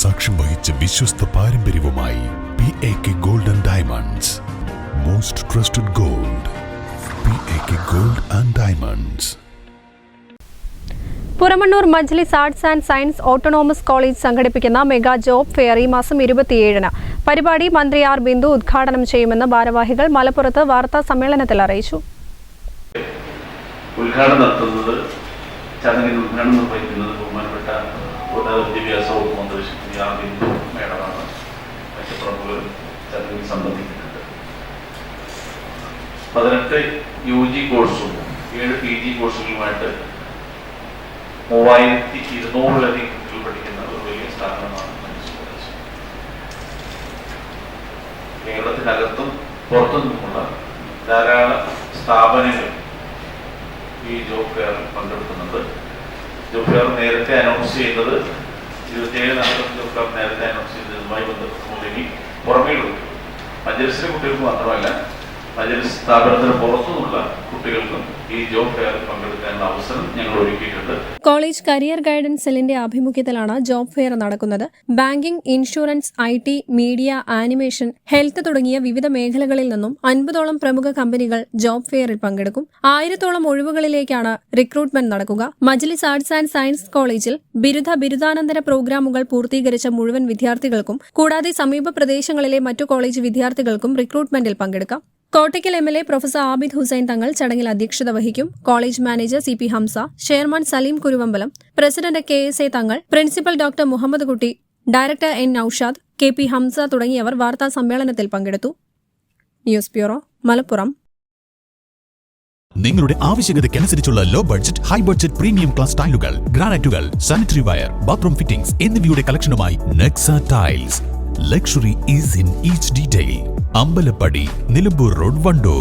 സാക്ഷ്യം വഹിച്ച വിശ്വസ്ത പാരമ്പര്യവുമായി P A K gold and diamonds most trusted gold P A K gold and diamonds Puramannur Majlis arts and science autonomous college സംഘടിപ്പിക്കുന്ന mega job fair ഈ മാസം ഇരുപത്തിയേഴിന്. പരിപാടി മന്ത്രി ആർ ബിന്ദു ഉദ്ഘാടനം ചെയ്യുമെന്ന് ഭാരവാഹികൾ മലപ്പുറത്ത് വാർത്താ സമ്മേളനത്തിൽ അറിയിച്ചു. ഉദ്ഘാടനം നടത്തുന്നത് ചടങ്ങിൽ ഉദ്ഘാടനം നിർവഹിക്കുന്നത് ബഹുമാനപ്പെട്ട വിദ്യാഭ്യാസ വകുപ്പ് ബിന്ദു മേഡമാണ് മറ്റ് പ്രമുഖർ ചടങ്ങിൽ സംബന്ധിക്കുന്നുണ്ട്. പതിനെട്ട് യു ജി കോഴ്സും ഏഴ് പി ജി കോഴ്സുകളുമായിട്ട് മൂവായിരത്തി ഇരുന്നൂറിലധികം കുട്ടികൾ പഠിക്കുന്ന ഒരു വലിയ സ്ഥാപനമാണ് കേരളത്തിനകത്തും പുറത്തു നിന്നുമുള്ള ധാരാളം സ്ഥാപനങ്ങൾ ഈ ജോബ് ഫെയറിൽ പങ്കെടുക്കുന്നുണ്ട്. ജോബ് ഫെയർ നേരത്തെ അനൗൺസ് ചെയ്യുന്നത് ഇരുപത്തിയേഴ് ഫെയർ നേരത്തെ അനൗൺസ് ചെയ്തതുമായി ബന്ധപ്പെട്ട് പുറമേ കൊടുത്തു മജലിസിലെ കുട്ടികൾക്ക് മാത്രമല്ല മജലിസ് സ്ഥാപനത്തിന് പുറത്തുനിന്നുള്ള കുട്ടികൾക്കും ഈ ജോബ് ഫെയർ പങ്കെടുക്കാനുള്ള അവസരം ഞങ്ങൾ ഒരുക്കിയിട്ടുണ്ട്. കോളേജ് കരിയർ ഗൈഡൻസ് സെല്ലിന്റെ ആഭിമുഖ്യത്തിലാണ് ജോബ് ഫെയർ നടക്കുന്നത്. Banking insurance I T media animation health തുടങ്ങിയ വിവിധ മേഖലകളിൽ നിന്നും അൻപതോളം പ്രമുഖ കമ്പനികൾ ജോബ് ഫെയറിൽ പങ്കെടുക്കും. ആയിരത്തോളം ഒഴിവുകളിലേക്കാണ് റിക്രൂട്ട്മെന്റ് നടക്കുക. മജ്ലിസ് ആർട്സ് ആൻഡ് സയൻസ് കോളേജിൽ ബിരുദ ബിരുദാനന്തര പ്രോഗ്രാമുകൾ പൂർത്തീകരിച്ച മുഴുവൻ വിദ്യാർത്ഥികൾക്കും കൂടാതെ സമീപ പ്രദേശങ്ങളിലെ മറ്റു കോളേജ് വിദ്യാർത്ഥികൾക്കും റിക്രൂട്ട്മെന്റിൽ പങ്കെടുക്കാം. Kottakkal M L A professor Abid Hussain Thangal ചടങ്ങിൽ അധ്യക്ഷത വഹിക്കും. College manager C P Hamsa chairman Saleem Kuruvambalam president K S A Thangal principal doctor Muhammad Kutty director N Noushad K P Hamsa തുടങ്ങിയവർ വാർത്താ സമ്മേളനത്തിൽ പങ്കെടുത്തു. News bureau Malappuram. നിങ്ങളുടെ ആവശ്യകതയ്ക്കനുസരിച്ചുള്ള low budget high budget premium class ടൈലുകൾ ഗ്രാനൈറ്റുകൾ sanitary ware bathroom fittings എന്നിവയുടെ കളക്ഷനുമായി Nexa tiles luxury is in each detail Ambalappadi Nilambur road Wandoor.